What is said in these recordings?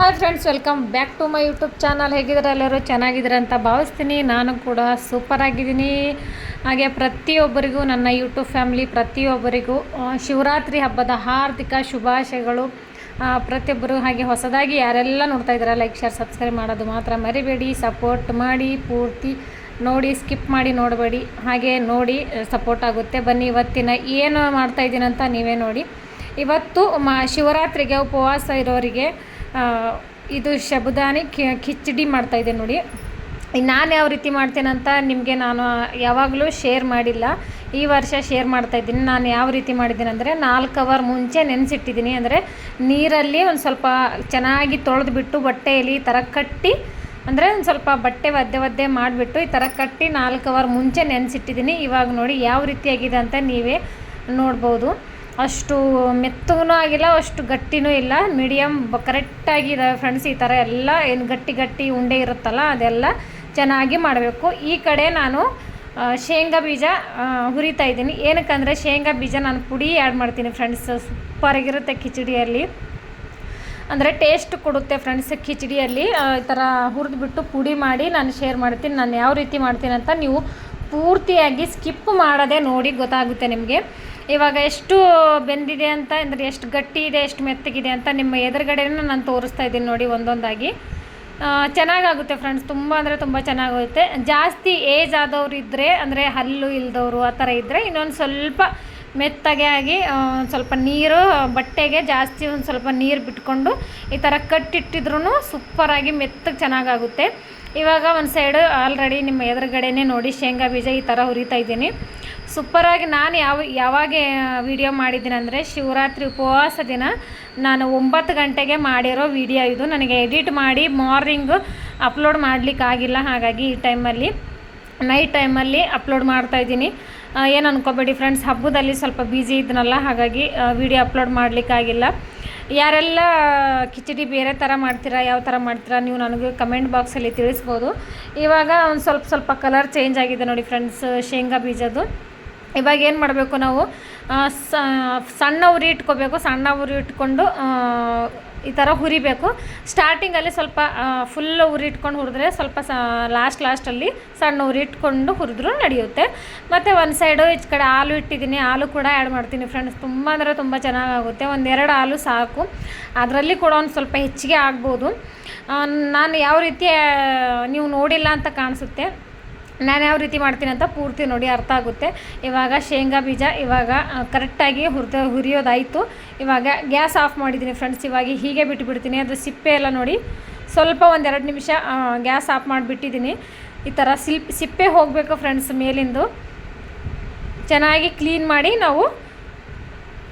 Hi friends welcome back to my YouTube channel ಹೇಗಿದ್ದಾರೆ ಎಲ್ಲರೂ? ಚೆನ್ನಾಗಿದ್ದೀರ ಅಂತ ಭಾವಿಸ್ತೀನಿ. ನಾನು ಕೂಡ ಸೂಪರ್ ಆಗಿದ್ದೀನಿ. ಹಾಗೆ ಪ್ರತಿಯೊಬ್ಬರಿಗೂ, ನನ್ನ ಯೂಟ್ಯೂಬ್ ಫ್ಯಾಮಿಲಿ ಪ್ರತಿಯೊಬ್ಬರಿಗೂ ಶಿವರಾತ್ರಿ ಹಬ್ಬದ ಹಾರ್ದಿಕ ಶುಭಾಶಯಗಳು. ಪ್ರತಿಯೊಬ್ಬರು ಹಾಗೆ ಹೊಸದಾಗಿ ಯಾರೆಲ್ಲ ನೋಡ್ತಾ ಇದ್ದಾರೆ ಲೈಕ್ ಶೇರ್ ಸಬ್ಸ್ಕ್ರೈಬ್ ಮಾಡೋದು ಮಾತ್ರ ಮರಿಬೇಡಿ. ಸಪೋರ್ಟ್ ಮಾಡಿ, ಪೂರ್ತಿ ನೋಡಿ ಸ್ಕಿಪ್ ಮಾಡಿ, ನೋಡಬೇಡಿ. ಹಾಗೆ ನೋಡಿ ಸಪೋರ್ಟ್ ಆಗುತ್ತೆ. ಬನ್ನಿ, ಇವತ್ತಿನ ಏನು ಮಾಡ್ತಾ ಅಂತ ನೀವೇ ನೋಡಿ. ಇವತ್ತು ಮ, ಶಿವರಾತ್ರಿಗೆ ಉಪವಾಸ ಇರೋರಿಗೆ ಇದು ಶಬುದಾನಿ ಕಿ- ಮಾಡ್ತಾ ಮಾಡ್ತಾಯಿದ್ದೆ ನೋಡಿ. ನಾನು ಯಾವ ರೀತಿ ಮಾಡ್ತೇನಂತ ನಿಮಗೆ ನಾನು ಯಾವಾಗಲೂ ಶೇರ್ ಮಾಡಿಲ್ಲ. ಈ ವರ್ಷ ಶೇರ್ ಮಾಡ್ತಾ ಇದ್ದೀನಿ. ನಾನು ಯಾವ ರೀತಿ ಮಾಡಿದ್ದೀನಿ ಅಂದರೆ ನಾಲ್ಕು ಅವರ್ ಮುಂಚೆ ನೆನೆಸಿಟ್ಟಿದ್ದೀನಿ. ಅಂದರೆ ನೀರಲ್ಲಿ ಒಂದು ಸ್ವಲ್ಪ ಚೆನ್ನಾಗಿ ತೊಳೆದುಬಿಟ್ಟು ಬಟ್ಟೆಯಲ್ಲಿ ಈ ಥರ ಕಟ್ಟಿ, ಅಂದರೆ ಒಂದು ಸ್ವಲ್ಪ ಬಟ್ಟೆ ಒದ್ದೆ ಒದ್ದೆ ಮಾಡಿಬಿಟ್ಟು ಈ ಥರ ಕಟ್ಟಿ ನಾಲ್ಕು ಅವರ್ ಮುಂಚೆ ನೆನೆಸಿಟ್ಟಿದ್ದೀನಿ. ಇವಾಗ ನೋಡಿ ಯಾವ ರೀತಿಯಾಗಿದೆ ಅಂತ ನೀವೇ ನೋಡ್ಬೋದು. ಅಷ್ಟು ಮೆತ್ತಗೂ ಆಗಿಲ್ಲ, ಅಷ್ಟು ಗಟ್ಟಿನೂ ಇಲ್ಲ. ಮೀಡಿಯಮ್ ಕರೆಕ್ಟಾಗಿದೆ ಫ್ರೆಂಡ್ಸ್ ಈ ಥರ ಎಲ್ಲ. ಏನು ಗಟ್ಟಿ ಗಟ್ಟಿ ಉಂಡೆ ಇರುತ್ತಲ್ಲ, ಅದೆಲ್ಲ ಚೆನ್ನಾಗಿ ಮಾಡಬೇಕು. ಈ ಕಡೆ ನಾನು ಶೇಂಗಾ ಬೀಜ ಹುರಿತಾ ಇದ್ದೀನಿ. ಏನಕ್ಕಂದರೆ ಶೇಂಗಾ ಬೀಜ ನಾನು ಪುಡಿ ಆ್ಯಡ್ ಮಾಡ್ತೀನಿ ಫ್ರೆಂಡ್ಸ್ ಸೂಪರಾಗಿರುತ್ತೆ ಕಿಚಡಿಯಲ್ಲಿ. ಅಂದರೆ ಟೇಸ್ಟ್ ಕೊಡುತ್ತೆ ಫ್ರೆಂಡ್ಸ್ ಕಿಚಡಿಯಲ್ಲಿ. ಈ ಥರ ಹುರಿದ್ಬಿಟ್ಟು ಪುಡಿ ಮಾಡಿ ನಾನು ಶೇರ್ ಮಾಡ್ತೀನಿ. ನಾನು ಯಾವ ರೀತಿ ಮಾಡ್ತೀನಿ ಅಂತ ನೀವು ಪೂರ್ತಿಯಾಗಿ ಸ್ಕಿಪ್ ಮಾಡೋದೇ ನೋಡಿ ಗೊತ್ತಾಗುತ್ತೆ ನಿಮಗೆ. ಇವಾಗ ಎಷ್ಟು ಬೆಂದಿದೆ ಅಂತ, ಅಂದರೆ ಎಷ್ಟು ಗಟ್ಟಿ ಇದೆ, ಎಷ್ಟು ಮೆತ್ತಗಿದೆ ಅಂತ ನಿಮ್ಮ ಎದುರುಗಡೆನೂ ನಾನು ತೋರಿಸ್ತಾ ಇದ್ದೀನಿ ನೋಡಿ ಒಂದೊಂದಾಗಿ. ಚೆನ್ನಾಗಾಗುತ್ತೆ ಫ್ರೆಂಡ್ಸ್ ತುಂಬ ಅಂದರೆ ತುಂಬ ಚೆನ್ನಾಗುತ್ತೆ ಜಾಸ್ತಿ ಏಜ್ ಆದವ್ರು ಇದ್ದರೆ ಅಂದರೆ ಹಲ್ಲು ಇಲ್ದವರು ಆ ಥರ ಇದ್ದರೆ ಇನ್ನೊಂದು ಸ್ವಲ್ಪ ಮೆತ್ತಗೆ ಆಗಿ ಸ್ವಲ್ಪ ನೀರು, ಬಟ್ಟೆಗೆ ಜಾಸ್ತಿ ಒಂದು ಸ್ವಲ್ಪ ನೀರು ಬಿಟ್ಕೊಂಡು ಈ ಥರ ಕಟ್ಟಿಟ್ಟಿದ್ರೂ ಸೂಪರಾಗಿ ಮೆತ್ತಗೆ ಚೆನ್ನಾಗಾಗುತ್ತೆ. ಇವಾಗ ಒಂದು ಸೈಡು ಆಲ್ರೆಡಿ ನಿಮ್ಮ ಎದುರುಗಡೆನೇ ನೋಡಿ ಶೇಂಗಾ ಬೀಜ ಈ ಥರ ಹುರಿತಾ ಇದ್ದೀನಿ. ಸೂಪರಾಗಿ ನಾನು ಯಾವ, ಯಾವಾಗ ವಿಡಿಯೋ ಮಾಡಿದ್ದೀನಿ ಅಂದರೆ ಶಿವರಾತ್ರಿ ಉಪವಾಸ ದಿನ ನಾನು ಒಂಬತ್ತು ಗಂಟೆಗೆ ಮಾಡಿರೋ ವಿಡಿಯೋ ಇದು. ನನಗೆ ಎಡಿಟ್ ಮಾಡಿ ಮಾರ್ನಿಂಗು ಅಪ್ಲೋಡ್ ಮಾಡಲಿಕ್ಕಾಗಿಲ್ಲ, ಹಾಗಾಗಿ ಈ ಟೈಮಲ್ಲಿ ನೈಟ್ ಟೈಮಲ್ಲಿ ಅಪ್ಲೋಡ್ ಮಾಡ್ತಾಯಿದ್ದೀನಿ ಏನು ಅನ್ಕೋಬೇಡಿ ಫ್ರೆಂಡ್ಸ್ ಹಬ್ಬದಲ್ಲಿ ಸ್ವಲ್ಪ ಬ್ಯುಸಿ ಇದ್ನಲ್ಲ, ಹಾಗಾಗಿ ವಿಡಿಯೋ ಅಪ್ಲೋಡ್ ಮಾಡಲಿಕ್ಕಾಗಿಲ್ಲ ಯಾರೆಲ್ಲ ಕಿಚಡಿ ಬೇರೆ ಥರ ಮಾಡ್ತೀರಾ, ಯಾವ ಥರ ಮಾಡ್ತೀರಾ, ನೀವು ನನಗೆ ಕಮೆಂಟ್ ಬಾಕ್ಸಲ್ಲಿ ತಿಳಿಸ್ಬೋದು. ಇವಾಗ ಒಂದು ಸ್ವಲ್ಪ ಸ್ವಲ್ಪ ಕಲರ್ ಚೇಂಜ್ ಆಗಿದೆ ನೋಡಿ ಫ್ರೆಂಡ್ಸ್ ಶೇಂಗಾ ಬೀಜದ್ದು. ಇವಾಗ ಏನು ಮಾಡಬೇಕು ನಾವು? ಸಣ್ಣ ಉರಿ ಇಟ್ಕೋಬೇಕು, ಸಣ್ಣ ಉರಿ ಇಟ್ಕೊಂಡು ಈ ಥರ ಹುರಿಬೇಕು. ಸ್ಟಾರ್ಟಿಂಗಲ್ಲಿ ಸ್ವಲ್ಪ ಫುಲ್ ಉರಿ ಇಟ್ಕೊಂಡು ಹುರಿದ್ರೆ ಸ್ವಲ್ಪ ಸ ಲಾಸ್ಟ್ ಲಾಸ್ಟಲ್ಲಿ ಸಣ್ಣ ಉರಿ ಇಟ್ಕೊಂಡು ಹುರಿದ್ರೂ ನಡೆಯುತ್ತೆ. ಮತ್ತು ಒಂದು ಸೈಡು ಈಚ ಕಡೆ ಹಾಲು ಇಟ್ಟಿದ್ದೀನಿ. ಹಾಲು ಕೂಡ ಆ್ಯಡ್ ಮಾಡ್ತೀನಿ ಫ್ರೆಂಡ್ಸ್ ತುಂಬ ಅಂದರೆ ತುಂಬ ಚೆನ್ನಾಗಾಗುತ್ತೆ. ಒಂದೆರಡು ಹಾಲು ಸಾಕು. ಅದರಲ್ಲಿ ಕೂಡ ಒಂದು ಸ್ವಲ್ಪ ಹೆಚ್ಚಿಗೆ ಆಗ್ಬೋದು. ನಾನು ಯಾವ ರೀತಿ ನೀವು ನೋಡಿಲ್ಲ ಅಂತ ಕಾಣಿಸುತ್ತೆ. ನಾನು ಯಾವ ರೀತಿ ಮಾಡ್ತೀನಿ ಅಂತ ಪೂರ್ತಿ ನೋಡಿ ಅರ್ಥ ಆಗುತ್ತೆ. ಇವಾಗ ಶೇಂಗಾ ಬೀಜ ಇವಾಗ ಕರೆಕ್ಟಾಗಿ ಹುರಿದ, ಹುರಿಯೋದಾಯಿತು. ಇವಾಗ ಗ್ಯಾಸ್ ಆಫ್ ಮಾಡಿದ್ದೀನಿ ಫ್ರೆಂಡ್ಸ್, ಇವಾಗ ಹೀಗೆ ಬಿಟ್ಟುಬಿಡ್ತೀನಿ ಅದು ಸಿಪ್ಪೆ ಎಲ್ಲ ನೋಡಿ ಸ್ವಲ್ಪ ಒಂದೆರಡು ನಿಮಿಷ ಗ್ಯಾಸ್ ಆಫ್ ಮಾಡಿಬಿಟ್ಟಿದ್ದೀನಿ. ಈ ಥರ ಸಿಲ್ಪ್ ಸಿಪ್ಪೆ ಹೋಗಬೇಕು ಫ್ರೆಂಡ್ಸ್ ಮೇಲಿಂದು. ಚೆನ್ನಾಗಿ ಕ್ಲೀನ್ ಮಾಡಿ ನಾವು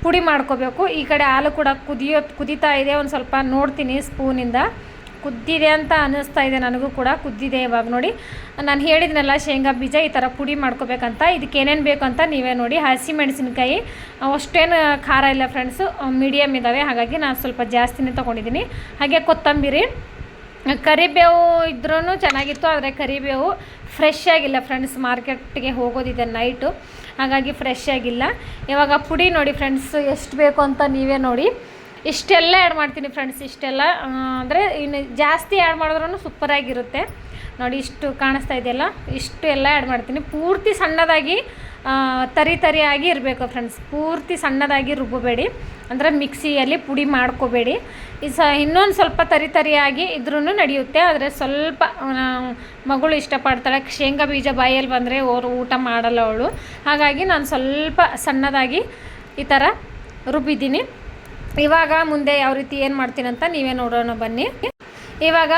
ಪುಡಿ ಮಾಡ್ಕೋಬೇಕು. ಈ ಕಡೆ ಹಾಲು ಕೂಡ ಕುದಿಯೋ, ಕುದೀತಾ ಇದೆ. ಒಂದು ಸ್ವಲ್ಪ ನೋಡ್ತೀನಿ ಸ್ಪೂನಿಂದ ಕುದ್ದಿದೆ ಅಂತ ಅನ್ನಿಸ್ತಾ ಇದೆ ನನಗೂ ಕೂಡ. ಕುದ್ದಿದೆ ಇವಾಗ ನೋಡಿ. ನಾನು ಹೇಳಿದ್ನಲ್ಲ, ಶೇಂಗಾ ಬೀಜ ಈ ಥರ ಪುಡಿ ಮಾಡ್ಕೋಬೇಕಂತ. ಇದಕ್ಕೆ ಏನೇನು ಬೇಕು ಅಂತ ನೀವೇ ನೋಡಿ. ಹಸಿ ಮೆಣಸಿನ್ಕಾಯಿ ಅಷ್ಟೇನು ಖಾರ ಇಲ್ಲ ಫ್ರೆಂಡ್ಸು ಮೀಡಿಯಮ್ ಇದ್ದಾವೆ ಹಾಗಾಗಿ ನಾನು ಸ್ವಲ್ಪ ಜಾಸ್ತಿನೇ ತೊಗೊಂಡಿದ್ದೀನಿ ಹಾಗೆ ಕೊತ್ತಂಬರಿ. ಕರಿಬೇವು ಇದ್ರೂ ಚೆನ್ನಾಗಿತ್ತು, ಆದರೆ ಕರಿಬೇವು ಫ್ರೆಶ್ ಆಗಿಲ್ಲ ಫ್ರೆಂಡ್ಸ್ ಮಾರ್ಕೆಟ್ಗೆ ಹೋಗೋದಿದೆ ನೈಟು ಹಾಗಾಗಿ ಫ್ರೆಶ್ ಆಗಿಲ್ಲ. ಇವಾಗ ಪುಡಿ ನೋಡಿ ಫ್ರೆಂಡ್ಸ್ ಎಷ್ಟು ಬೇಕು ಅಂತ ನೀವೇ ನೋಡಿ. ಇಷ್ಟೆಲ್ಲ ಆ್ಯಡ್ ಮಾಡ್ತೀನಿ ಫ್ರೆಂಡ್ಸ್ ಇಷ್ಟೆಲ್ಲ. ಅಂದರೆ ಇನ್ನು ಜಾಸ್ತಿ ಆ್ಯಡ್ ಮಾಡಿದ್ರೂ ಸೂಪರಾಗಿರುತ್ತೆ ನೋಡಿ, ಇಷ್ಟು ಕಾಣಿಸ್ತಾ ಇದೆಯಲ್ಲ, ಇಷ್ಟು ಎಲ್ಲ ಆ್ಯಡ್ ಮಾಡ್ತೀನಿ. ಪೂರ್ತಿ ಸಣ್ಣದಾಗಿ ತರಿ ತರಿಯಾಗಿ ಇರಬೇಕು ಫ್ರೆಂಡ್ಸ್ ಪೂರ್ತಿ ಸಣ್ಣದಾಗಿ ರುಬ್ಬಬೇಡಿ. ಅಂದರೆ ಮಿಕ್ಸಿಯಲ್ಲಿ ಪುಡಿ ಮಾಡ್ಕೋಬೇಡಿ. ಈ ಸ, ಇನ್ನೊಂದು ಸ್ವಲ್ಪ ತರಿ ತರಿಯಾಗಿ ಇದ್ರೂ ನಡೆಯುತ್ತೆ. ಆದರೆ ಸ್ವಲ್ಪ ಮಗಳು ಇಷ್ಟಪಡ್ತಾಳೆ. ಶೇಂಗಾ ಬೀಜ ಬಾಯಲ್ಲಿ ಬಂದರೆ ಅವರು ಊಟ ಮಾಡಲ್ಲ ಅವಳು. ಹಾಗಾಗಿ ನಾನು ಸ್ವಲ್ಪ ಸಣ್ಣದಾಗಿ ಈ ಥರ ರುಬ್ಬಿದ್ದೀನಿ. ಇವಾಗ ಮುಂದೆ ಯಾವ ರೀತಿ ಏನು ಮಾಡ್ತೀನಿ ಅಂತ ನೀವೇ ನೋಡೋಣ ಬನ್ನಿ. ಇವಾಗ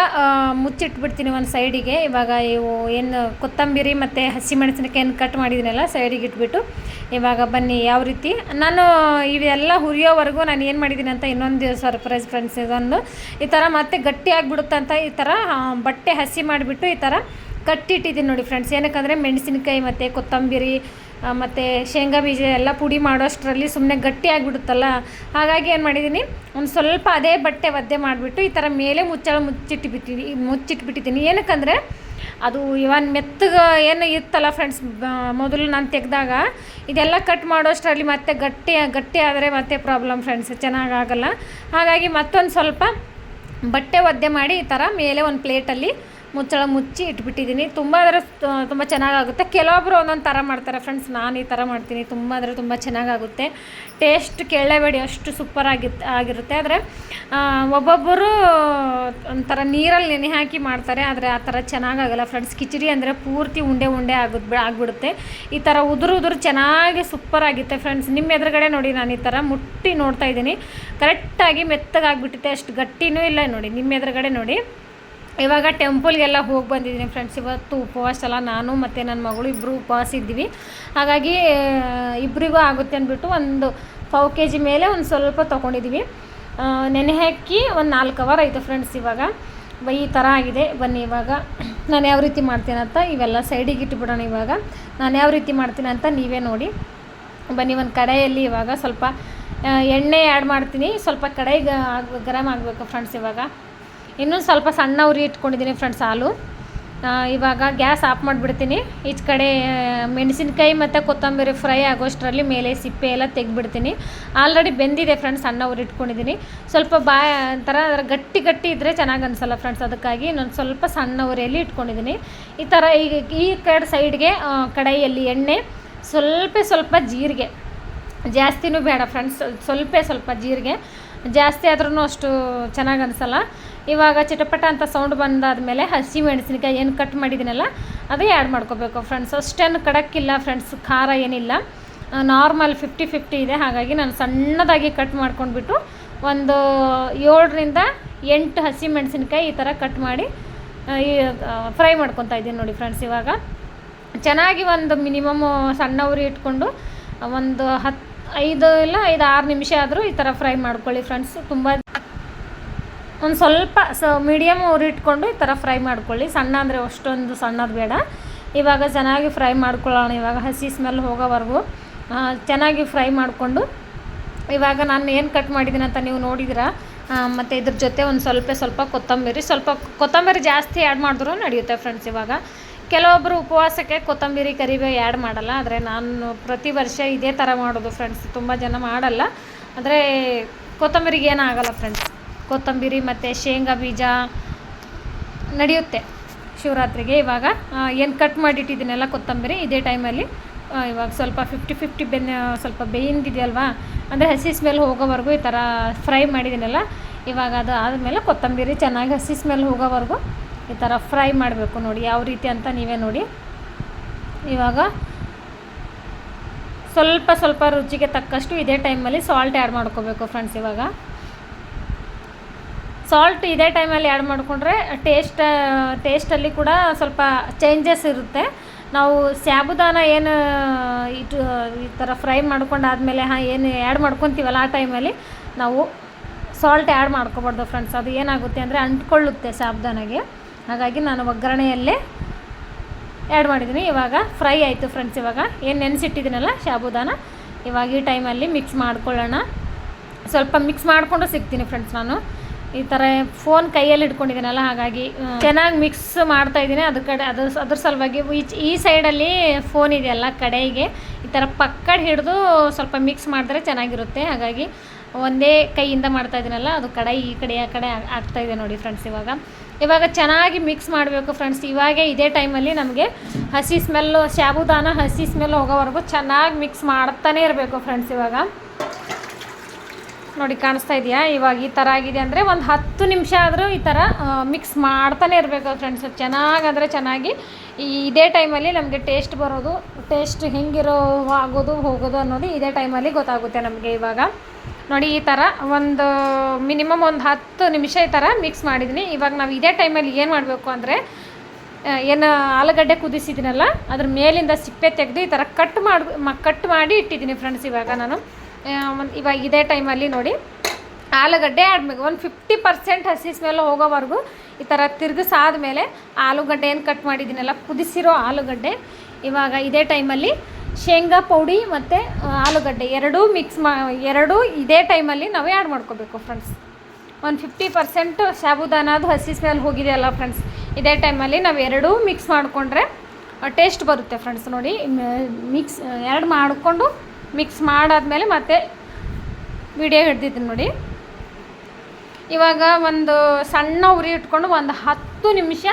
ಮುಚ್ಚಿಟ್ಬಿಡ್ತೀನಿ ಒಂದು ಸೈಡಿಗೆ. ಇವಾಗ ಇವು ಏನು ಕೊತ್ತಂಬರಿ ಮತ್ತು ಹಸಿಮೆಣಸಿನಕಾಯನ್ನು ಕಟ್ ಮಾಡಿದ್ದೀನಲ್ಲ ಸೈಡಿಗೆ ಇಟ್ಬಿಟ್ಟು. ಇವಾಗ ಬನ್ನಿ ಯಾವ ರೀತಿ. ನಾನು ಇವೆಲ್ಲ ಹುರಿಯೋವರೆಗೂ ನಾನು ಏನು ಮಾಡಿದ್ದೀನಿ ಅಂತ ಇನ್ನೊಂದು ಸರ್ಪ್ರೈಸ್ ಫ್ರೆಂಡ್ಸ್ ಇದೊಂದು. ಈ ಥರ ಮತ್ತೆ ಗಟ್ಟಿ ಆಗಿಬಿಡುತ್ತಂತ ಅಂತ ಈ ಥರ ಬಟ್ಟೆ ಹಸಿ ಮಾಡಿಬಿಟ್ಟು ಈ ಥರ ಕಟ್ಟಿಟ್ಟಿದ್ದೀನಿ ನೋಡಿ ಫ್ರೆಂಡ್ಸ್ ಏನಕ್ಕಂದರೆ ಮೆಣಸಿನಕಾಯಿ ಮತ್ತು ಕೊತ್ತಂಬರಿ ಮತ್ತು ಶೇಂಗಾ ಬೀಜ ಎಲ್ಲ ಪುಡಿ ಮಾಡೋಷ್ಟರಲ್ಲಿ ಸುಮ್ಮನೆ ಗಟ್ಟಿ ಆಗಿಬಿಡುತ್ತಲ್ಲ? ಹಾಗಾಗಿ ಏನು ಮಾಡಿದ್ದೀನಿ ಒಂದು ಸ್ವಲ್ಪ ಅದೇ ಬಟ್ಟೆ ಒದ್ದೆ ಮಾಡಿಬಿಟ್ಟು ಈ ಥರ ಮೇಲೆ ಮುಚ್ಚಳ ಮುಚ್ಚಿಟ್ಬಿಟ್ಟಿದ್ದೀನಿ ಮುಚ್ಚಿಟ್ಬಿಟ್ಟಿದ್ದೀನಿ ಏನಕ್ಕಂದರೆ, ಅದು ಇವನ್ ಮೆತ್ತಗೆ ಏನು ಇತ್ತಲ್ಲ ಫ್ರೆಂಡ್ಸ್ ಮೊದಲು ನಾನು ತೆಗೆದಾಗ, ಇದೆಲ್ಲ ಕಟ್ ಮಾಡೋಷ್ಟರಲ್ಲಿ ಮತ್ತೆ ಗಟ್ಟಿ ಗಟ್ಟಿ ಆದರೆ ಮತ್ತೆ ಪ್ರಾಬ್ಲಮ್ ಫ್ರೆಂಡ್ಸ್ ಚೆನ್ನಾಗಾಗಲ್ಲ ಹಾಗಾಗಿ ಮತ್ತೊಂದು ಸ್ವಲ್ಪ ಬಟ್ಟೆ ಒದ್ದೆ ಮಾಡಿ ಈ ಥರ ಮೇಲೆ ಒಂದು ಪ್ಲೇಟಲ್ಲಿ ಮುಚ್ಚಳ ಮುಚ್ಚಿ ಇಟ್ಬಿಟ್ಟಿದ್ದೀನಿ. ತುಂಬ ಅಂದರೆ ತುಂಬ ಚೆನ್ನಾಗಾಗುತ್ತೆ. ಕೆಲವೊಬ್ಬರು ಒಂದೊಂದು ಥರ ಮಾಡ್ತಾರೆ ಫ್ರೆಂಡ್ಸ್ ನಾನು ಈ ಥರ ಮಾಡ್ತೀನಿ. ತುಂಬ ಅಂದರೆ ತುಂಬ ಚೆನ್ನಾಗಾಗುತ್ತೆ. ಟೇಸ್ಟ್ ಕೇಳಲೇಬೇಡಿ ಅಷ್ಟು ಸೂಪರ್ ಆಗಿತ್ತು ಆಗಿರುತ್ತೆ. ಆದರೆ ಒಬ್ಬೊಬ್ಬರು ಒಂಥರ ನೀರಲ್ಲಿ ನೆನೆ ಹಾಕಿ ಮಾಡ್ತಾರೆ. ಆದರೆ ಆ ಥರ ಚೆನ್ನಾಗಾಗಲ್ಲ ಫ್ರೆಂಡ್ಸ್ ಕಿಚಡಿ ಅಂದರೆ ಪೂರ್ತಿ ಉಂಡೆ ಉಂಡೆ ಆಗುತ್ತೆ ಆಗಿಬಿಡುತ್ತೆ. ಈ ಥರ ಉದುರು ಉದುರು ಚೆನ್ನಾಗಿ ಸೂಪರ್ ಆಗುತ್ತೆ ಫ್ರೆಂಡ್ಸ್ ನಿಮ್ಮ ಎದುರುಗಡೆ ನೋಡಿ ನಾನು ಈ ಥರ ಮುಟ್ಟಿ ನೋಡ್ತಾ ಇದ್ದೀನಿ. ಕರೆಕ್ಟಾಗಿ ಮೆತ್ತಗಾಗಿಬಿಟ್ಟಿದೆ ಅಷ್ಟು ಗಟ್ಟಿನೂ ಇಲ್ಲ ನೋಡಿ. ನಿಮ್ಮ ಎದುರುಗಡೆ ನೋಡಿ. ಇವಾಗ ಟೆಂಪಲ್ಗೆಲ್ಲ ಹೋಗಿ ಬಂದಿದ್ದೀನಿ ಫ್ರೆಂಡ್ಸ್. ಇವತ್ತು ಉಪವಾಸ ಎಲ್ಲ ನಾನು ಮತ್ತು ನನ್ನ ಮಗಳು ಇಬ್ಬರು ಉಪವಾಸ ಇದ್ದೀವಿ. ಹಾಗಾಗಿ ಇಬ್ಬರಿಗೂ ಆಗುತ್ತೆ ಅಂದ್ಬಿಟ್ಟು ಒಂದು ಪಾವು ಕೆ ಜಿ ಮೇಲೆ ಒಂದು ಸ್ವಲ್ಪ ತೊಗೊಂಡಿದ್ದೀವಿ. ನೆನೆ ಹಾಕಿ ಒಂದು ನಾಲ್ಕು ಅವರ್ ಆಯಿತು ಫ್ರೆಂಡ್ಸ್ ಇವಾಗ. ಈ ಥರ ಆಗಿದೆ. ಬನ್ನಿ ಇವಾಗ. ನಾನು ಯಾವ ರೀತಿ ಮಾಡ್ತೀನಿ ಅಂತ ಇವೆಲ್ಲ ಸೈಡಿಗೆ ಇಟ್ಬಿಡೋಣ ಇವಾಗ. ನಾನು ಯಾವ ರೀತಿ ಮಾಡ್ತೀನಿ ಅಂತ ನೀವೇ ನೋಡಿ. ಬನ್ನಿ ಒಂದು ಕಡೆಯಲ್ಲಿ ಇವಾಗ ಸ್ವಲ್ಪ ಎಣ್ಣೆ ಆ್ಯಡ್ ಮಾಡ್ತೀನಿ. ಸ್ವಲ್ಪ ಕಡೆಗೆ ಆಗ ಗರಂ ಆಗಬೇಕು ಫ್ರೆಂಡ್ಸ್ ಇವಾಗ. ಇನ್ನೊಂದು ಸ್ವಲ್ಪ ಸಣ್ಣ ಉರಿ ಇಟ್ಕೊಂಡಿದ್ದೀನಿ ಫ್ರೆಂಡ್ಸ್, ಹಾಲು. ಇವಾಗ ಗ್ಯಾಸ್ ಆಫ್ ಮಾಡಿಬಿಡ್ತೀನಿ. ಈಚ ಕಡೆ ಮೆಣಸಿನ್ಕಾಯಿ ಮತ್ತು ಕೊತ್ತಂಬರಿ ಫ್ರೈ ಆಗೋಷ್ಟರಲ್ಲಿ ಮೇಲೆ ಸಿಪ್ಪೆ ಎಲ್ಲ ತೆಗೆದ್ಬಿಡ್ತೀನಿ. ಆಲ್ರೆಡಿ ಬೆಂದಿದೆ ಫ್ರೆಂಡ್ಸ್, ಸಣ್ಣ ಉರಿ ಇಟ್ಕೊಂಡಿದ್ದೀನಿ. ಸ್ವಲ್ಪ ಬಾ ಅದ್ರ ಗಟ್ಟಿ ಗಟ್ಟಿ ಇದ್ದರೆ ಚೆನ್ನಾಗಿ ಅನಿಸಲ್ಲ ಫ್ರೆಂಡ್ಸ್, ಅದಕ್ಕಾಗಿ ನಾನು ಸ್ವಲ್ಪ ಸಣ್ಣ ಉರಿಯಲ್ಲಿ ಇಟ್ಕೊಂಡಿದ್ದೀನಿ. ಈ ಥರ ಈಗ ಈ ಕಡೆ ಸೈಡ್ಗೆ ಕಡಾಯಿಯಲ್ಲಿ ಎಣ್ಣೆ, ಸ್ವಲ್ಪ ಸ್ವಲ್ಪ ಜೀರಿಗೆ. ಜಾಸ್ತಿನೂ ಬೇಡ ಫ್ರೆಂಡ್ಸ್, ಸ್ವಲ್ಪ ಸ್ವಲ್ಪ ಜೀರಿಗೆ. ಜಾಸ್ತಿ ಆದ್ರೂ ಅಷ್ಟು ಚೆನ್ನಾಗಿ ಅನಿಸಲ್ಲ. ಇವಾಗ ಚಟಪಟ ಅಂತ ಸೌಂಡ್ ಬಂದಾದಮೇಲೆ ಹಸಿ ಮೆಣಸಿನಕಾಯಿ ಏನು ಕಟ್ ಮಾಡಿದ್ದೀನಲ್ಲ ಅದೇ ಆ್ಯಡ್ ಮಾಡ್ಕೋಬೇಕು ಫ್ರೆಂಡ್ಸ್ ಅಷ್ಟೇನು ಕಡಕ್ಕಿಲ್ಲ ಫ್ರೆಂಡ್ಸ್ ಖಾರ ಏನಿಲ್ಲ. ನಾರ್ಮಲ್ ಫಿಫ್ಟಿ ಫಿಫ್ಟಿ ಇದೆ. ಹಾಗಾಗಿ ನಾನು ಸಣ್ಣದಾಗಿ ಕಟ್ ಮಾಡ್ಕೊಂಡ್ಬಿಟ್ಟು ಒಂದು ಏಳರಿಂದ ಎಂಟು ಹಸಿ ಮೆಣಸಿನ್ಕಾಯಿ ಈ ಥರ ಕಟ್ ಮಾಡಿ ಫ್ರೈ ಮಾಡ್ಕೊತಾ ಇದ್ದೀನಿ ನೋಡಿ ಫ್ರೆಂಡ್ಸ್ ಇವಾಗ. ಚೆನ್ನಾಗಿ ಒಂದು ಮಿನಿಮಮ್ ಸಣ್ಣ ಉರಿ ಇಟ್ಕೊಂಡು ಒಂದು ಹತ್ತು ಐದು ಇಲ್ಲ ಐದು ಆರು ನಿಮಿಷ ಆದರೂ ಈ ಥರ ಫ್ರೈ ಮಾಡ್ಕೊಳ್ಳಿ ಫ್ರೆಂಡ್ಸ್ ತುಂಬ ಒಂದು ಸ್ವಲ್ಪ ಸ ಮೀಡಿಯಮ್ ಇಟ್ಕೊಂಡು ಈ ಥರ ಫ್ರೈ ಮಾಡ್ಕೊಳ್ಳಿ. ಸಣ್ಣ ಅಂದರೆ ಅಷ್ಟೊಂದು ಸಣ್ಣದು ಬೇಡ. ಇವಾಗ ಚೆನ್ನಾಗಿ ಫ್ರೈ ಮಾಡ್ಕೊಳ್ಳೋಣ. ಇವಾಗ ಹಸಿ ಸ್ಮೆಲ್ ಹೋಗೋವರೆಗೂ ಚೆನ್ನಾಗಿ ಫ್ರೈ ಮಾಡಿಕೊಂಡು, ಇವಾಗ ನಾನು ಏನು ಕಟ್ ಮಾಡಿದ್ದೀನಿ ಅಂತ ನೀವು ನೋಡಿದಿರ ಮತ್ತು ಇದ್ರ ಜೊತೆ ಒಂದು ಸ್ವಲ್ಪ ಸ್ವಲ್ಪ ಕೊತ್ತಂಬರಿ ಸ್ವಲ್ಪ ಕೊತ್ತಂಬರಿ ಜಾಸ್ತಿ ಆ್ಯಡ್ ಮಾಡಿದ್ರೂ ನಡೆಯುತ್ತೆ ಫ್ರೆಂಡ್ಸ್ ಇವಾಗ. ಕೆಲವೊಬ್ಬರು ಉಪವಾಸಕ್ಕೆ ಕೊತ್ತಂಬರಿ, ಕರಿಬೇವು ಆ್ಯಡ್ ಮಾಡಲ್ಲ. ಆದರೆ ನಾನು ಪ್ರತಿ ವರ್ಷ ಇದೇ ಥರ ಮಾಡೋದು ಫ್ರೆಂಡ್ಸ್ ತುಂಬ ಜನ ಮಾಡಲ್ಲ. ಆದರೆ ಕೊತ್ತಂಬರಿಗೆ ಏನಾಗಲ್ಲ ಫ್ರೆಂಡ್ಸ್ ಕೊತ್ತಂಬರಿ ಮತ್ತು ಶೇಂಗಾ ಬೀಜ ನಡೆಯುತ್ತೆ ಶಿವರಾತ್ರಿಗೆ ಇವಾಗ. ಏನು ಕಟ್ ಮಾಡಿಟ್ಟಿದ್ದೀನಲ್ಲ ಕೊತ್ತಂಬರಿ, ಇದೇ ಟೈಮಲ್ಲಿ ಇವಾಗ ಸ್ವಲ್ಪ ಫಿಫ್ಟಿ ಫಿಫ್ಟಿ ಬೆನ್ನ, ಸ್ವಲ್ಪ ಬೇಯಿಂದಿದೆಯಲ್ವಾ? ಅಂದರೆ ಹಸಿ ಸ್ಮೆಲ್ ಹೋಗೋವರೆಗೂ ಈ ಥರ ಫ್ರೈ ಮಾಡಿದ್ದೀನಲ್ಲ, ಇವಾಗ ಅದು ಆದಮೇಲೆ ಕೊತ್ತಂಬರಿ ಚೆನ್ನಾಗಿ ಹಸಿ ಸ್ಮೆಲ್ ಹೋಗೋವರೆಗೂ ಈ ಥರ ಫ್ರೈ ಮಾಡಬೇಕು ನೋಡಿ, ಯಾವ ರೀತಿ ಅಂತ ನೀವೇ ನೋಡಿ. ಇವಾಗ ಸ್ವಲ್ಪ ಸ್ವಲ್ಪ ರುಚಿಗೆ ತಕ್ಕಷ್ಟು ಇದೇ ಟೈಮಲ್ಲಿ ಸಾಲ್ಟ್ ಆ್ಯಡ್ ಮಾಡ್ಕೋಬೇಕು ಫ್ರೆಂಡ್ಸ್ ಇವಾಗ. ಸಾಲ್ಟ್ ಇದೇ ಟೈಮಲ್ಲಿ ಆ್ಯಡ್ ಮಾಡಿಕೊಂಡ್ರೆ ಟೇಸ್ಟ್ ಟೇಸ್ಟಲ್ಲಿ ಕೂಡ ಸ್ವಲ್ಪ ಚೇಂಜಸ್ ಇರುತ್ತೆ. ನಾವು ಸ್ಯಾಬುದಾನ ಏನು ಇಟ್ಟು ಈ ಥರ ಫ್ರೈ ಮಾಡ್ಕೊಂಡಾದಮೇಲೆ, ಹಾಂ, ಏನು ಆ್ಯಡ್ ಮಾಡ್ಕೊತೀವಲ್ಲ ಆ ಟೈಮಲ್ಲಿ ನಾವು ಸಾಲ್ಟ್ ಆ್ಯಡ್ ಮಾಡ್ಕೋಬಾರ್ದು ಫ್ರೆಂಡ್ಸ್ ಅದು ಏನಾಗುತ್ತೆ ಅಂದರೆ ಅಂಟ್ಕೊಳ್ಳುತ್ತೆ ಸ್ಯಾಬುದಾನಗೆ ಹಾಗಾಗಿ ನಾನು ಒಗ್ಗರಣೆಯಲ್ಲೇ ಆ್ಯಡ್ ಮಾಡಿದ್ದೀನಿ. ಇವಾಗ ಫ್ರೈ ಆಯಿತು ಫ್ರೆಂಡ್ಸ್ ಇವಾಗ. ಏನು ನೆನೆಸಿಟ್ಟಿದ್ದೀನಲ್ಲ ಸಾಬುದಾನ ಇವಾಗ ಈ ಟೈಮಲ್ಲಿ ಮಿಕ್ಸ್ ಮಾಡ್ಕೊಳ್ಳೋಣ. ಸ್ವಲ್ಪ ಮಿಕ್ಸ್ ಮಾಡಿಕೊಂಡು ಸಿಗ್ತೀನಿ ಫ್ರೆಂಡ್ಸ್ ನಾನು. ಈ ಥರ ಫೋನ್ ಕೈಯಲ್ಲಿ ಇಟ್ಕೊಂಡಿದ್ದೀನಲ್ಲ ಹಾಗಾಗಿ ಚೆನ್ನಾಗಿ ಮಿಕ್ಸ್ ಮಾಡ್ತಾ ಇದ್ದೀನಿ. ಅದ್ರ ಕಡೆ ಅದ್ರ ಅದ್ರ ಸಲುವಾಗಿ ಈ ಸೈಡಲ್ಲಿ ಫೋನ್ ಇದೆಯಲ್ಲ ಕಡೆಗೆ. ಈ ಥರ ಪಕ್ಕಡ್ ಹಿಡಿದು ಸ್ವಲ್ಪ ಮಿಕ್ಸ್ ಮಾಡಿದ್ರೆ ಚೆನ್ನಾಗಿರುತ್ತೆ. ಹಾಗಾಗಿ ಒಂದೇ ಕೈಯಿಂದ ಮಾಡ್ತಾ ಇದ್ದೀನಲ್ಲ, ಅದು ಕಡೆ, ಈ ಕಡೆ, ಆ ಕಡೆ ಆಗ್ತಾ ಇದೆ ನೋಡಿ ಫ್ರೆಂಡ್ಸ್ ಇವಾಗ. ಇವಾಗ ಚೆನ್ನಾಗಿ ಮಿಕ್ಸ್ ಮಾಡಬೇಕು ಫ್ರೆಂಡ್ಸ್ ಇವಾಗೆ ಇದೇ ಟೈಮಲ್ಲಿ ನಮಗೆ ಹಸಿ ಸ್ಮೆಲ್ಲು ಶಾಬುದಾನ ಹಸಿ ಸ್ಮೆಲ್ ಹೋಗೋವರೆಗೂ ಚೆನ್ನಾಗಿ ಮಿಕ್ಸ್ ಮಾಡ್ತಾನೆ ಇರಬೇಕು ಫ್ರೆಂಡ್ಸ್ ಇವಾಗ. ನೋಡಿ ಕಾಣಿಸ್ತಾ ಇದೆಯಾ? ಇವಾಗ ಈ ಥರ ಆಗಿದೆ ಅಂದರೆ ಒಂದು ಹತ್ತು ನಿಮಿಷ ಆದರೂ ಈ ಥರ ಮಿಕ್ಸ್ ಮಾಡ್ತಾನೆ ಇರಬೇಕು ಫ್ರೆಂಡ್ಸ್ ಚೆನ್ನಾಗಿ ಅಂದರೆ ಚೆನ್ನಾಗಿ ಈ ಇದೇ ಟೈಮಲ್ಲಿ ನಮಗೆ ಟೇಸ್ಟ್ ಬರೋದು ಟೇಸ್ಟ್ ಹೆಂಗಿರೋ ಆಗೋದು, ಹೋಗೋದು ಅನ್ನೋದು ಇದೇ ಟೈಮಲ್ಲಿ ಗೊತ್ತಾಗುತ್ತೆ ನಮಗೆ ಇವಾಗ. ನೋಡಿ ಈ ಥರ ಒಂದು ಮಿನಿಮಮ್ ಒಂದು ಹತ್ತು ನಿಮಿಷ ಈ ಥರ ಮಿಕ್ಸ್ ಮಾಡಿದ್ದೀನಿ ಇವಾಗ ನಾವು ಇದೇ ಟೈಮಲ್ಲಿ ಏನು ಮಾಡಬೇಕು ಅಂದರೆ ಏನು ಆಲೂಗಡ್ಡೆ ಕುದಿಸಿದ್ದೀನಲ್ಲ ಅದ್ರ ಮೇಲಿಂದ ಸಿಪ್ಪೆ ತೆಗೆದು ಈ ಥರ ಕಟ್ ಮಾಡಿ ಕಟ್ ಮಾಡಿ ಇಟ್ಟಿದ್ದೀನಿ ಫ್ರೆಂಡ್ಸ್ ಇವಾಗ ನಾನು. ಇವಾಗ ಇದೇ ಟೈಮಲ್ಲಿ ನೋಡಿ, ಆಲೂಗಡ್ಡೆ ಆಡ್ಬೇಕು ಒಂದು ಫಿಫ್ಟಿ ಪರ್ಸೆಂಟ್ ಹಸಿ ಸ್ಮೆಲ್ ಹೋಗೋವರೆಗೂ ಈ ಥರ ತಿರುಗಿಸಾದ್ಮೇಲೆ ಆಲೂಗಡ್ಡೆ ಏನು ಕಟ್ ಮಾಡಿದ್ದೀನಲ್ಲ ಕುದಿಸಿರೋ ಆಲೂಗಡ್ಡೆ. ಇವಾಗ ಇದೇ ಟೈಮಲ್ಲಿ ಶೇಂಗಾ ಪೌಡಿ ಮತ್ತು ಆಲೂಗಡ್ಡೆ ಎರಡೂ ಮಿಕ್ಸ್ ಮಾ, ಎರಡೂ ಇದೇ ಟೈಮಲ್ಲಿ ನಾವು ಆ್ಯಡ್ ಮಾಡ್ಕೋಬೇಕು ಫ್ರೆಂಡ್ಸ್ ಒಂದು ಫಿಫ್ಟಿ ಪರ್ಸೆಂಟ್ ಸಾಬುದಾನದು ಹಸಿ ಸ್ಮೆಲ್ ಹೋಗಿದೆಯಲ್ಲ ಫ್ರೆಂಡ್ಸ್ ಇದೇ ಟೈಮಲ್ಲಿ ನಾವು ಎರಡೂ ಮಿಕ್ಸ್ ಮಾಡಿಕೊಂಡ್ರೆ ಟೇಸ್ಟ್ ಬರುತ್ತೆ ಫ್ರೆಂಡ್ಸ್ ನೋಡಿ. ಮಿಕ್ಸ್ ಎರಡು ಮಾಡಿಕೊಂಡು ಮಿಕ್ಸ್ ಮಾಡಾದ್ಮೇಲೆ ಮತ್ತೆ ವಿಡಿಯೋ ಹಿಡ್ದಿದ್ದೀನಿ ನೋಡಿ. ಇವಾಗ ಒಂದು ಸಣ್ಣ ಉರಿ ಇಟ್ಕೊಂಡು ಒಂದು ಹತ್ತು ನಿಮಿಷ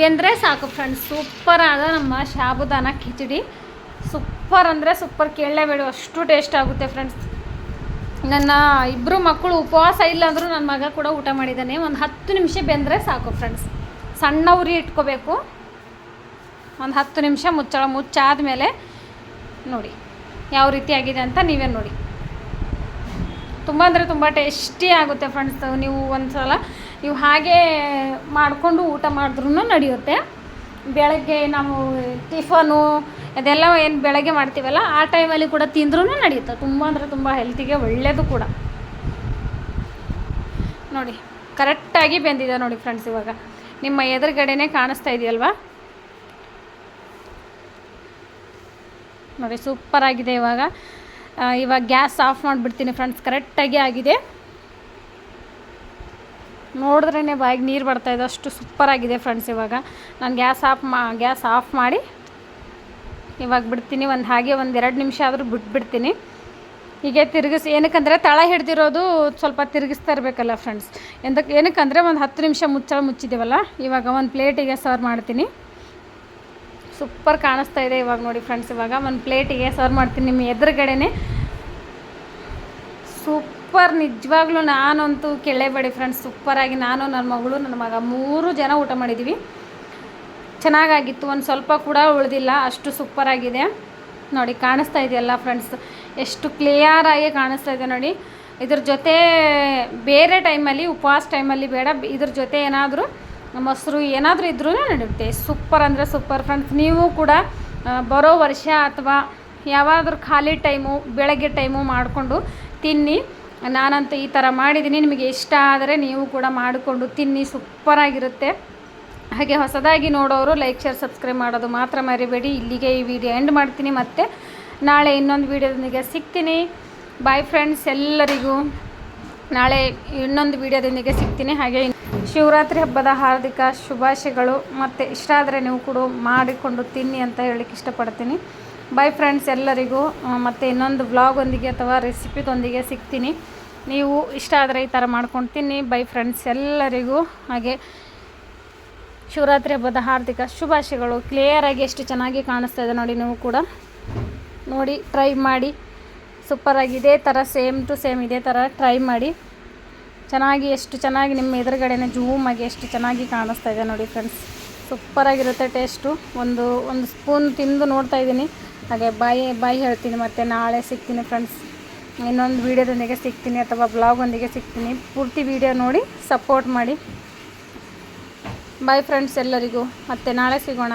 ಬೆಂದರೆ ಸಾಕು ಫ್ರೆಂಡ್ಸ್ ಸೂಪರ್ ಆದ ನಮ್ಮ ಶಾಬುದಾನ ಕಿಚಡಿ. ಸೂಪರ್ ಅಂದರೆ ಸೂಪರ್ ಕೇಳಲೇಬೇಡಿ, ಅಷ್ಟು ಟೇಸ್ಟ್ ಆಗುತ್ತೆ ಫ್ರೆಂಡ್ಸ್ ನನ್ನ ಇಬ್ಬರು ಮಕ್ಕಳು ಉಪವಾಸ ಇಲ್ಲ ಅಂದರೂ ನನ್ನ ಮಗ ಕೂಡ ಊಟ ಮಾಡಿದ್ದಾನೆ. ಒಂದು ಹತ್ತು ನಿಮಿಷ ಬೆಂದರೆ ಸಾಕು ಫ್ರೆಂಡ್ಸ್ ಸಣ್ಣ ಉರಿ ಇಟ್ಕೋಬೇಕು. ಒಂದು ಹತ್ತು ನಿಮಿಷ ಮುಚ್ಚಳ ಮುಚ್ಚಾದ ಮೇಲೆ ನೋಡಿ. ಯಾವ ರೀತಿ ಆಗಿದೆ ಅಂತ ನೀವೇ ನೋಡಿ. ತುಂಬ ಅಂದರೆ ತುಂಬ ಟೇಸ್ಟಿ ಆಗುತ್ತೆ ಫ್ರೆಂಡ್ಸ್ ನೀವು ಒಂದು ಸಲ ನೀವು ಹಾಗೆ ಮಾಡಿಕೊಂಡು ಊಟ ಮಾಡಿದ್ರೂ ನಡೆಯುತ್ತೆ. ಬೆಳಗ್ಗೆ ನಾವು ಟಿಫನು ಅದೆಲ್ಲ ಏನು ಬೆಳಗ್ಗೆ ಮಾಡ್ತೀವಲ್ಲ, ಆ ಟೈಮಲ್ಲಿ ಕೂಡ ತಿಂದ್ರೂ ನಡೆಯುತ್ತೆ. ತುಂಬ ಅಂದರೆ ತುಂಬ ಹೆಲ್ತಿಗೆ ಒಳ್ಳೆಯದು ಕೂಡ. ನೋಡಿ ಕರೆಕ್ಟಾಗಿ ಬೆಂದಿದೆ ನೋಡಿ ಫ್ರೆಂಡ್ಸ್ ಇವಾಗ. ನಿಮ್ಮ ಎದುರುಗಡೆನೇ ಕಾಣಿಸ್ತಾ ಇದೆಯಲ್ವಾ? ನೋಡಿ ಸೂಪರ್ ಆಗಿದೆ ಇವಾಗ. ಇವಾಗ ಗ್ಯಾಸ್ ಆಫ್ ಮಾಡಿಬಿಡ್ತೀನಿ ಫ್ರೆಂಡ್ಸ್ ಕರೆಕ್ಟಾಗಿ ಆಗಿದೆ. ನೋಡಿದ್ರೇ ಬಾಯಿಗೆ ನೀರು ಬರ್ತಾಯಿದೆ ಅಷ್ಟು ಸೂಪರಾಗಿದೆ ಫ್ರೆಂಡ್ಸ್ ಇವಾಗ. ನಾನು ಗ್ಯಾಸ್ ಆಫ್ ಮಾ, ಗ್ಯಾಸ್ ಆಫ್ ಮಾಡಿ ಇವಾಗ ಬಿಡ್ತೀನಿ, ಒಂದು ಹಾಗೆ ಒಂದು ಎರಡು ನಿಮಿಷ ಆದರೂ ಬಿಟ್ಬಿಡ್ತೀನಿ. ಹೀಗೆ ತಿರುಗಿಸಿ, ಏನಕ್ಕಂದರೆ ತಳ ಹಿಡ್ದಿರೋದು ಸ್ವಲ್ಪ ತಿರುಗಿಸ್ತಾ ಇರಬೇಕಲ್ಲ ಫ್ರೆಂಡ್ಸ್ ಎಂದಕ್ಕೆ ಏನಕ್ಕಂದರೆ ಒಂದು ಹತ್ತು ನಿಮಿಷ ಮುಚ್ಚಳ ಮುಚ್ಚಿದ್ದೀವಲ್ಲ ಇವಾಗ ಒಂದು ಪ್ಲೇಟಿಗೆ ಸರ್ವ್ ಮಾಡ್ತೀನಿ. ಸೂಪರ್ ಕಾಣಿಸ್ತಾ ಇದೆ ಇವಾಗ ನೋಡಿ ಫ್ರೆಂಡ್ಸ್ ಇವಾಗ ಒಂದು ಪ್ಲೇಟಿಗೆ ಸರ್ವ್ ಮಾಡ್ತೀನಿ ನಿಮ್ಮ ಎದುರುಗಡೆನೆ. ಸೂಪರ್, ನಿಜವಾಗ್ಲೂ ನಾನಂತೂ ಕೇಳೇಬೇಡಿ ಫ್ರೆಂಡ್ಸ್ ಸೂಪರಾಗಿ ನಾನು ನನ್ನ ಮಗಳು, ನನ್ನ ಮಗ ಮೂರು ಜನ ಊಟ ಮಾಡಿದ್ದೀವಿ ಚೆನ್ನಾಗಾಗಿತ್ತು, ಒಂದು ಸ್ವಲ್ಪ ಕೂಡ ಉಳಿದಿಲ್ಲ, ಅಷ್ಟು ಸೂಪರಾಗಿದೆ ನೋಡಿ ಕಾಣಿಸ್ತಾ ಇದೆಯಲ್ಲ ಫ್ರೆಂಡ್ಸ್ ಎಷ್ಟು ಕ್ಲಿಯರಾಗಿ ಕಾಣಿಸ್ತಾ ಇದೆ ನೋಡಿ. ಇದ್ರ ಜೊತೆ ಬೇರೆ ಟೈಮಲ್ಲಿ ಉಪವಾಸ ಟೈಮಲ್ಲಿ ಬೇಡ, ಇದ್ರ ಜೊತೆ ಏನಾದರೂ ಮೊಸರು ಏನಾದರೂ ಇದ್ರೂ ನಡೆಯುತ್ತೆ ಸೂಪರ್ ಅಂದರೆ ಸೂಪರ್ ಫ್ರೆಂಡ್ಸ್ ನೀವು ಕೂಡ ಬರೋ ವರ್ಷ ಅಥವಾ ಯಾವಾದರೂ ಖಾಲಿ ಟೈಮು ಬೆಳಗ್ಗೆ ಟೈಮು ಮಾಡಿಕೊಂಡು ತಿನ್ನಿ. ನಾನಂತೂ ಈ ಥರ ಮಾಡಿದ್ದೀನಿ ನಿಮಗೆ ಇಷ್ಟ ಆದರೆ ನೀವು ಕೂಡ ಮಾಡಿಕೊಂಡು ತಿನ್ನಿ. ಸೂಪರಾಗಿರುತ್ತೆ ಹಾಗೆ ಹೊಸದಾಗಿ ನೋಡೋರು ಲೈಕ್ ಶೇರ್ ಸಬ್ಸ್ಕ್ರೈಬ್ ಮಾಡೋದು ಮಾತ್ರ ಮರಿಬೇಡಿ. ಇಲ್ಲಿಗೆ ಈ ವಿಡಿಯೋ ಎಂಡ್ ಮಾಡ್ತೀನಿ. ಮತ್ತು ನಾಳೆ ಇನ್ನೊಂದು ವೀಡಿಯೋದೊಂದಿಗೆ ಸಿಗ್ತೀನಿ. ಬಾಯ್ ಫ್ರೆಂಡ್ಸ್ ಎಲ್ಲರಿಗೂ. ನಾಳೆ ಇನ್ನೊಂದು ವಿಡಿಯೋದೊಂದಿಗೆ ಸಿಗ್ತೀನಿ. ಹಾಗೆ ಶಿವರಾತ್ರಿ ಹಬ್ಬದ ಹಾರ್ದಿಕ ಶುಭಾಶಯಗಳು ಮತ್ತು ಇಷ್ಟ ಆದರೆ ನೀವು ಕೂಡ ಮಾಡಿಕೊಂಡು ತಿನ್ನಿ ಅಂತ ಹೇಳಲಿಕ್ಕೆ ಇಷ್ಟಪಡ್ತೀನಿ. ಬೈ ಫ್ರೆಂಡ್ಸ್ ಎಲ್ಲರಿಗೂ. ಮತ್ತು ಇನ್ನೊಂದು ಬ್ಲಾಗೊಂದಿಗೆ ಅಥವಾ ರೆಸಿಪಿದೊಂದಿಗೆ ಸಿಗ್ತೀನಿ. ನೀವು ಇಷ್ಟ ಆದರೆ ಈ ಥರ ಮಾಡ್ಕೊಂಡು ತಿನ್ನಿ. ಬೈ ಫ್ರೆಂಡ್ಸ್ ಎಲ್ಲರಿಗೂ. ಹಾಗೆ ಶಿವರಾತ್ರಿ ಹಬ್ಬದ ಹಾರ್ದಿಕ ಶುಭಾಶಯಗಳು. ಕ್ಲಿಯರಾಗಿ ಎಷ್ಟು ಚೆನ್ನಾಗಿ ಕಾಣಿಸ್ತಾ ಇದೆ ನೋಡಿ ನೀವು ಕೂಡ. ನೋಡಿ ಟ್ರೈ ಮಾಡಿ. ಸೂಪರಾಗಿ ಇದೇ ಥರ ಸೇಮ್ ಟು ಸೇಮ್ ಇದೇ ಥರ ಟ್ರೈ ಮಾಡಿ. ಚೆನ್ನಾಗಿ ಎಷ್ಟು ಚೆನ್ನಾಗಿ ನಿಮ್ಮ ಎದುರುಗಡೆನೇ ಆಗಿ ಎಷ್ಟು ಚೆನ್ನಾಗಿ ಕಾಣಿಸ್ತಾ ಇದೆ ನೋಡಿ ಫ್ರೆಂಡ್ಸ್ ಸೂಪರಾಗಿರುತ್ತೆ ಟೇಸ್ಟು ಒಂದು ಒಂದು ಸ್ಪೂನ್ ತಿಂದು ನೋಡ್ತಾ ಇದ್ದೀನಿ. ಹಾಗೆ ಬಾಯಿ ಬಾಯಿ ಹೇಳ್ತೀನಿ ಮತ್ತು ನಾಳೆ ಸಿಗ್ತೀನಿ ಫ್ರೆಂಡ್ಸ್ ಇನ್ನೊಂದು ವೀಡಿಯೋದೊಂದಿಗೆ ಸಿಗ್ತೀನಿ ಅಥವಾ ಬ್ಲಾಗೊಂದಿಗೆ ಸಿಗ್ತೀನಿ. ಪೂರ್ತಿ ವೀಡಿಯೋ ನೋಡಿ ಸಪೋರ್ಟ್ ಮಾಡಿ. ಬಾಯ್ ಫ್ರೆಂಡ್ಸ್ ಎಲ್ಲರಿಗೂ. ಮತ್ತೆ ನಾಳೆ ಸಿಗೋಣ.